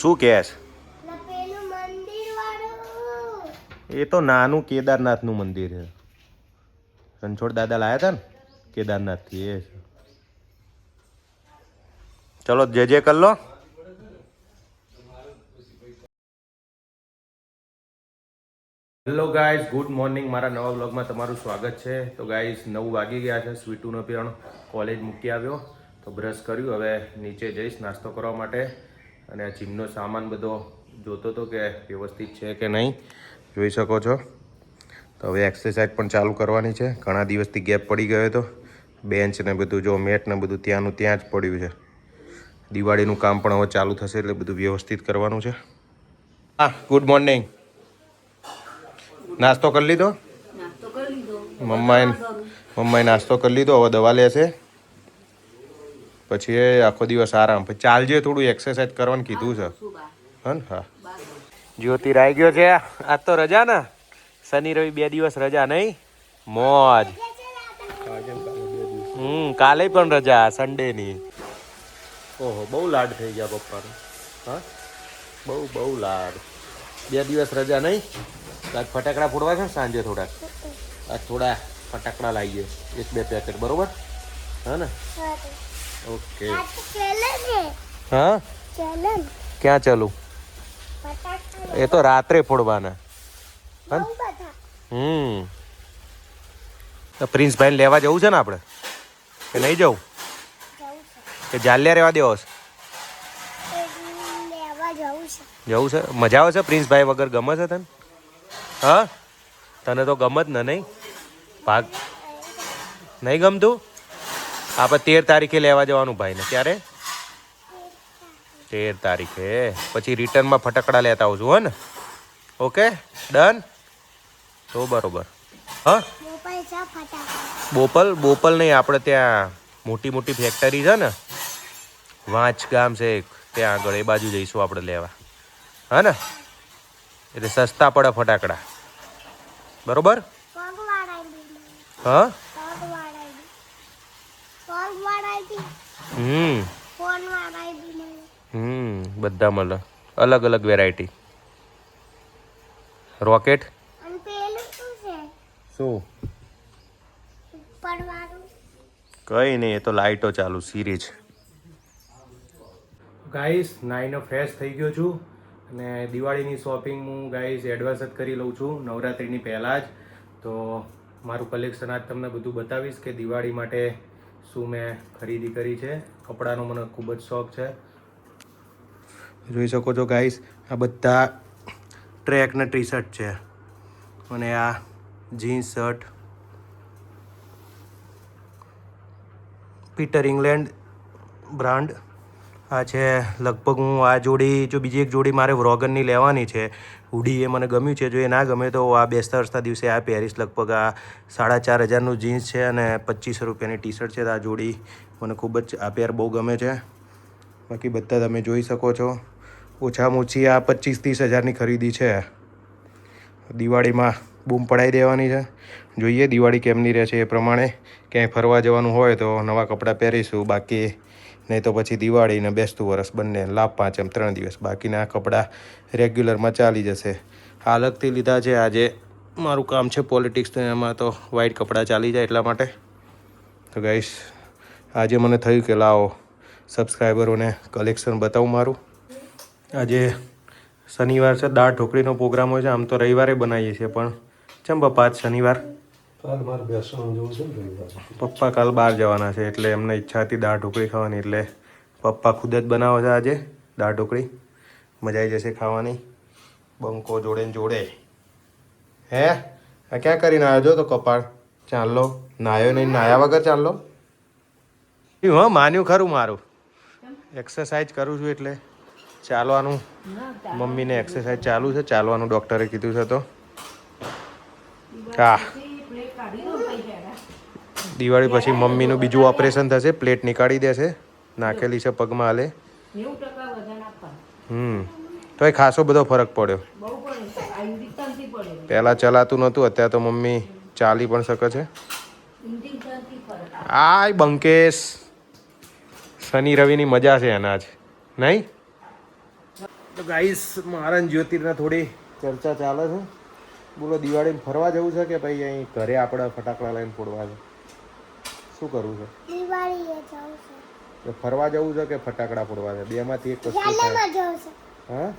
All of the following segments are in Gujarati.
શું કહેશ એટલે પેલું મંદિર વાળું. એ તો નાનું કેદારનાથનું મંદિર છે. રણછોડ દાદા લાયા હતા ને કેદારનાથથી એ છે. ચલો જે જે કર લો. Hello guys good morning. મારા નવા બ્લોગમાં તમારું સ્વાગત છે. તો ગાઈઝ નવ વાગી ગયા છે. સ્વીટુનો પણ કોલેજ મૂકી આવ્યો. તો બ્રશ કર્યું. હવે નીચે જઈશ નાસ્તો કરવા માટે. અને આ જીમનો સામાન બધો જોતો હતો કે વ્યવસ્થિત છે કે નહીં જોઈ શકો છો. તો હવે એક્સરસાઇઝ પણ ચાલુ કરવાની છે. ઘણા દિવસથી ગેપ પડી ગયો હતો. બેન્ચ ને બધું જો મેટ ને બધું ત્યાંનું ત્યાં જ પડ્યું છે. દિવાળીનું કામ પણ હવે ચાલુ થશે એટલે બધું વ્યવસ્થિત કરવાનું છે. હા ગુડ મોર્નિંગ નાસ્તો કરી લીધો? નાસ્તો કરી લીધો. મમ્માએ મમ્માએ નાસ્તો કરી લીધો હવે દવા લેશે. પછી એ આખો દિવસ આરામ. પછી ચાલજે થોડું એક્સરસાઇઝ કરવાનું કીધું છે. હા ને હા. બાર જ્યોતિ રાઈ ગયો છે. આજ તો રજા ને. શનિ રવિ બે દિવસ રજા નહીં. મોજ. હમ કાલે પણ રજા સન્ડે ની ઓહો બહુ લાડ થઈ ગયા પપ્પાનો. હા? બહુ બહુ લાડ. બે દિવસ રજા નહીં? આજ ફટાકડા ફોડવા છે ને સાંજે થોડાક? આજ થોડા ફટાકડા લાવીએ. એક બે પેકેટ બરોબર? હા ને? ઓકે. હા. ક્યાં ચાલું? એ તો રાત્રે ફોડવાના. હમ. તો પ્રિન્સભાઈને લેવા જવું છે ને આપણે? કે નહીં જવું? કે જાલ્યા રહેવા દેવો છે? જવું છે. મજા આવે છે પ્રિન્સભાઈ વગર? ગમે છે તને? હા? તને તો ગમત જ ને નહીં? ભાગ? નહીં ગમતું? આપણે તેર તારીખે લેવા જવાનું ભાઈને ક્યારે? તેર તારીખે. પછી રિટર્નમાં ફટકડા લેતા આવશું હો ને. ઓકે? ડન? તો બરોબર. હા? બોપલ બોપલ નહીં આપણે ત્યાં મોટી મોટી ફેક્ટરી છે ને. વાંચ ગામ છે ત્યાં આગળ એ બાજુ જઈશું આપણે લેવા. હા ને? એટલે સસ્તા પડે ફટાકડા. બરોબર? હા? હમ. હમ, બધા મળે. અલગ અલગ વેરાયટી રોકેટ શું? કઈ નહીં, એ તો લાઇટો ચાલુ સિરીજ ગાઈસ નાઈનો ફ્રેશ થઈ ગયો છું. અને દિવાળીની શોપિંગ હું ગાઈસ એડવાન્સ જ કરી લઉં છું. નવરાત્રિની પહેલાં જ. તો મારું કલેક્શન આજ તમને બધું બતાવીશ કે દિવાળી માટે શું મેં ખરીદી કરી છે? કપડાનો મને ખૂબ જ શોખ છે. જોઈ શકો છો ગાઈસ આ બધા ટ્રેક ને ટી શર્ટ છે. અને આ jeans shirt Peter England brand આ છે, લગભગ હું આ જોડી, જો બીજી એક જોડી મારે વ્રોગનની લેવાની છે. હુડી એ મને ગમ્યું છે, જો એ ના ગમે તો આ બેસતા વર્ષના દિવસે આ પહેરીશ. લગભગ આ સાડા ચાર હજારનું જીન્સ છે અને પચીસો રૂપિયાની ટી શર્ટ છે આ જોડી મને ખૂબ જ આ પેર બહુ ગમે છે. બાકી બધા તમે જોઈ શકો છો. ઓછામાં ઓછી આ પચીસ ત્રીસ હજારની ખરીદી છે. દિવાળીમાં બૂમ પડાવી દેવાની છે. જોઈએ, દિવાળી કેમની રહે છે એ પ્રમાણે. ક્યાંય ફરવા જવાનું હોય તો નવા કપડાં પહેરીશું, બાકી નહીં તો પછી દિવાળી ને બેસતું વરસ બંને લાભ પાંચ એમ ત્રણ દિવસ. બાકીના કપડાં રેગ્યુલરમાં ચાલી જશે. અલગથી લીધા છે આજે. મારું કામ છે પોલિટિક્સ તો એમાં તો વાઈટ કપડાં ચાલી જાય એટલા માટે. તો ગાઈશ આજે મને થયું કે લાવો સબસ્ક્રાઈબરોને કલેક્શન બતાવું મારું. આજે શનિવાર છે, દાળ ઢોકળીનો પ્રોગ્રામ હોય છે, આમ તો રવિવારે બનાવીએ છીએ, પણ ચંબા પાંચ શનિવાર? પપ્પા કાલ બહાર જવાના છે એટલે એમને ઈચ્છા હતી દાળ ઢોકળી ખાવાની, એટલે પપ્પા ખુદ જ બનાવે છે આજે દાળ ઢોકળી. મજા આવી જશે ખાવાની. બંકો જોડે ને જોડે. હે? આ ક્યાં કરીને આવ્યો છો તો કપાળ? ચાલો નાયો નહીં, નાયા વગર ચાલો હા, માન્યું ખરું મારું. એક્સરસાઇઝ કરું છું એટલે ચાલવાનું. મમ્મીને એક્સરસાઇઝ ચાલુ છે, ચાલવાનું ડૉક્ટરે કીધું છે તો. હા. દિવાળી પછી મમ્મીનું બીજું ઓપરેશન થશે પ્લેટ નીકાળી દેશે નાખેલી છે પગમાં હાલે. હમ તો વજન આપવાનું. હમ. તોય ખાસો બધો ફરક પડ્યો. પહેલાં ચલાતું નહોતું અત્યારે તો મમ્મી ચાલી પણ શકે છે. આય બંકેશ. શનિ રવિની મજા છે એના જ નહીં? તો ગાઈસ મારા જ્યોતિર્ના જ્યોતિરના થોડી ચર્ચા ચાલે છે. બોલો દિવાળીમાં ફરવા જવું છે કે ભાઈ અહીં ઘરે આપણે ફટાકડા લઈને ફોડવા છે? શું કરવું છે? દિવાળીએ જવું છે. ફરવા જવું છે કે ફટાકડા ફોડવા છે? બેમાંથી એક વસ્તુ છે. હા?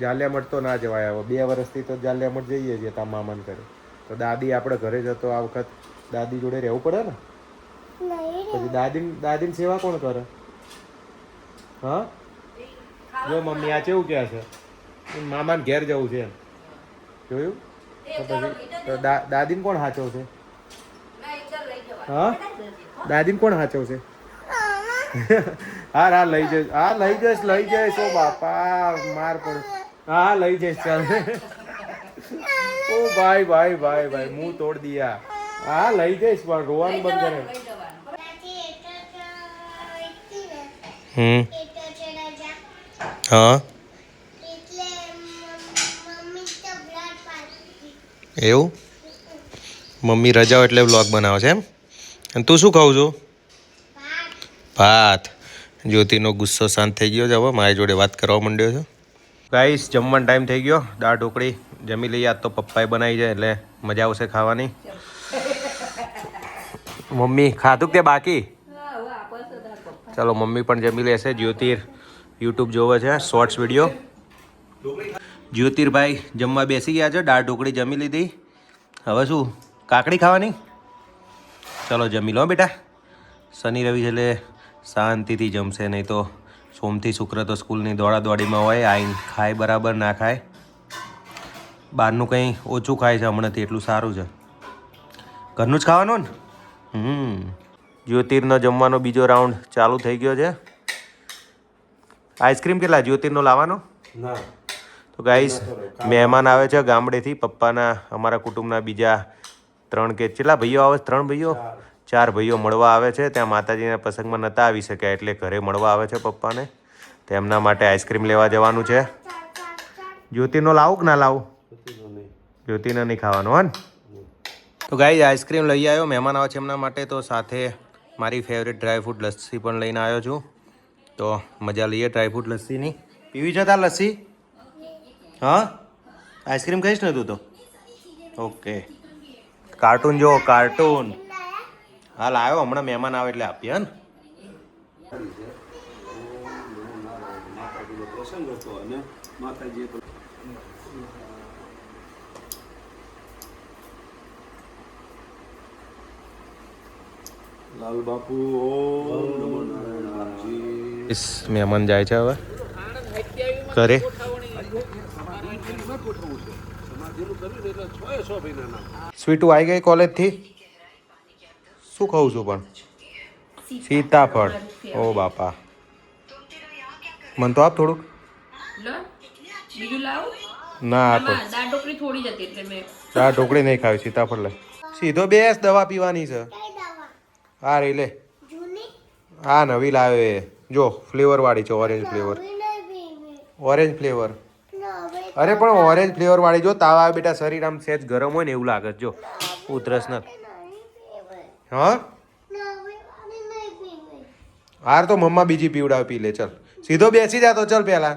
જાલિયામઠ તો ના જવાય હવે. બે વર્ષથી તો જાલિયામઠ જઈએ છીએ તા મામન કરે. તો દાદી આપણે ઘરે જતો આ વખત. દાદી જોડે રહેવું પડે ને? પછી દાદી દાદીની સેવા કોણ કરે? હા? જો મમ્મી આ કેવું કહે છે? મામાને ઘેર જવું છે એમ. જોયું? તો પછી દાદીને કોણ સાચવશે હા? દાદીને કોણ સાચવશે હા હા લઈ જઈશ. હા લઈ જઈશ લઈ જઈશ. ઓ બાપા માર પડે. હા લઈ જઈશ ચાલ. ઓ ભાઈ ભાઈ ભાઈ ભાઈ મું તોડ દિયા હા લઈ જઈશ પણ રોવાનું બંધ કરે. હમ. હા. એવું? મમ્મી રજાઓ એટલે વ્લોગ બનાવે છે એમ? અને તું શું ખાવું છું? ભાત. જ્યોતિનો ગુસ્સો શાંત થઈ ગયો છે હવે મારી જોડે વાત કરવા માંડ્યો છે. ગાઈસ જમવાનો ટાઈમ થઈ ગયો. દાળ ઢોકળી જમી લઈએ. આજ તો પપ્પાએ બનાવી છે, એટલે મજા આવશે ખાવાની. મમ્મી, ખાધું કે બાકી? ચાલો, મમ્મી પણ જમી લેશે. જ્યોતિર યુટ્યુબ જોવે છે શોર્ટ્સ વીડિયો જ્યોતિરભાઈ જમવા બેસી ગયા છે. દાળ ઢોકળી જમી લીધી. હવે શું? કાકડી ખાવાની? ચલો જમી લો બેટા. શનિ રવિ એટલે શાંતિથી જમશે નહીં તો સોમથી શુક્ર તો સ્કૂલની દોડા દોડીમાં હોય આવીને ખાય બરાબર ના ખાય. બહારનું કંઈ ઓછું ખાય છે હમણાંથી એટલું સારું છે. ઘરનું જ ખાવાનું ને? હમ. જ્યોતિરનો જમવાનો બીજો રાઉન્ડ ચાલુ થઈ ગયો છે. આઈસ્ક્રીમ કેટલા જ્યોતિરનો લાવવાનો? તો ગાઈસ મહેમાન આવે છે ગામડેથી પપ્પાના અમારા કુટુંબના બીજા ત્રણ કે કેટલા ભાઈઓ આવે છે? ત્રણ ભાઈઓ? ચાર. ભાઈઓ મળવા આવે છે. ત્યાં માતાજીના પ્રસંગમાં નહોતા આવી શક્યા એટલે ઘરે મળવા આવે છે પપ્પાને. તેમના માટે આઈસ્ક્રીમ લેવા જવાનું છે. જ્યોતિનો લાવું કે ના લાવું? જ્યોતિને નહીં. ખાવાનું હો ને? તો ગાઈ આઈસ્ક્રીમ લઈ આવ્યો. મહેમાન આવે છે એમના માટે. તો સાથે મારી ફેવરેટ ડ્રાયફ્રૂટ લસ્સી પણ લઈને આવ્યો છું. તો મજા લઈએ ડ્રાયફ્રૂટ લસ્સીની. પીવી છે તાર લસ્સી? હા? આઈસ્ક્રીમ ખાઈશ ને તું તો? ઓકે. કાર્ટૂન જો કાર્ટૂન. હાલ આવ્યો હમણાં મહેમાન આવે એટલે આપીએ ને? લાલ બાપુ મહેમાન જાય છે હવે. ઘરે. સ્વીટુ આવી ગઈ કોલેજથી? શું કહું છું પણ? સીતાફળ. ઓ બાપા. મન તો આપ થોડુંક. લો બીજું લાવું. ના આપો દાળ ઢોકળી નહીં ખાવી સીતાફળ લે સીધો બેસ દવા પીવાની છે. કઈ દવા હા રે લે. હા નવી લાવે એ. જો ફ્લેવર વાળી છે ઓરેન્જ ફ્લેવર. Orange flavour. અરે પણ ઓરેન્જ ફ્લેવર વાળી જો, તાવ આવે બેટા, શરીર આમ સેજ ગરમ હોય ને એવું લાગે જો. ઉધરસ ન. હા? હાર તો મમ્મા બીજી પીવડાવ, પી લે, ચલ. સીધો બેસી જા તો ચલ પહેલા.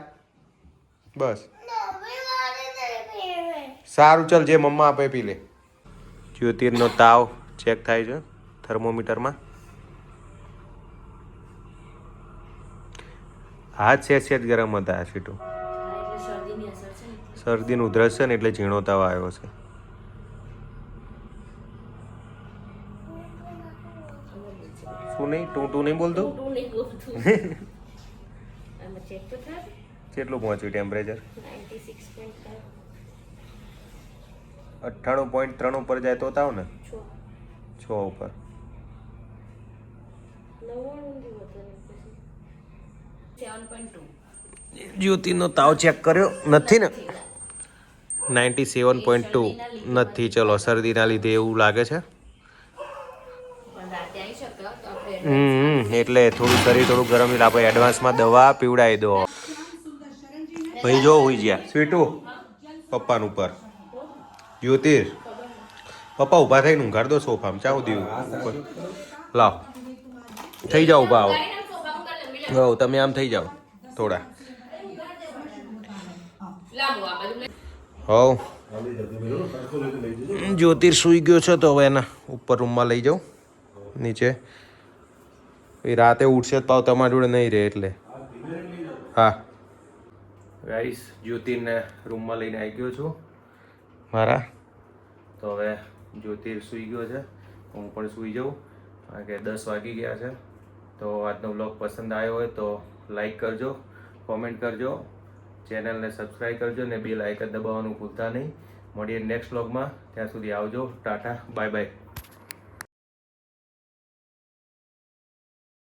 બસ. સારું, ચલ, જે મમ્મા આપે પી લે. જ્યોતિર્નો તાવ ચેક થાય છે થર્મોમીટરમાં હાથ સેટ સેટ ગરમ હતા સીટું. શરદીનું ઉધરસ છે ને? એટલે ઝીણો તાવ આવ્યો છે. શું નહીં? તું તું નહીં બોલતો? કેટલું પહોંચ્યું ટેમ્પરેચર અઠ્ઠાણું પોઈન્ટ ત્રણ ઉપર જાય તો તાવ ને? છ. ઉપર. સેવન પોઈન્ટ ટુ જ્યોતિનો તાવ ચેક કર્યો. નથી ને? Ninety seven point two. નથી, ચલો, શરદીના લીધે એવું લાગે છે. હમ એટલે થોડું શરીર થોડું ગરમ એટલે આપણે એડવાન્સમાં દવા પીવડાવી દો. ભાઈ, જો હોઈ ગયા. સ્વીટુ, પપ્પાનું ઉપર. જ્યોતિર પપ્પા ઊભા થઈને ઊંઘાડ દો સોફામાં. ચાવ દીવું. લાવ. થઈ જાઓ, ઊભા આવો. તમે આમ થઈ જાઓ. થોડા. હવ. જ્યોતિર સૂઈ ગયો છે તો હવે એના ઉપર રૂમમાં લઈ જાઉં. નીચે. એ રાતે ઉઠશે તો પાવ તમારી જોડે નહીં રહે એટલે. હા. ગાઈસ જ્યોતિરને રૂમમાં લઈને આવી ગયો છું. મારા? તો હવે જ્યોતિર સૂઈ ગયો છે. હું પણ સૂઈ જાઉં કારણ કે દસ વાગી ગયા છે. તો આજનો બ્લોગ પસંદ આવ્યો હોય તો લાઈક કરજો કોમેન્ટ કરજો. ચેનલને સબસ્ક્રાઈબ કરજો ને બે આઇકન દબાવવાનું ભૂલતા નહીં. મળીએ નેક્સ્ટ બ્લોગમાં ત્યાં સુધી આવજો. ટાટા. Bye bye.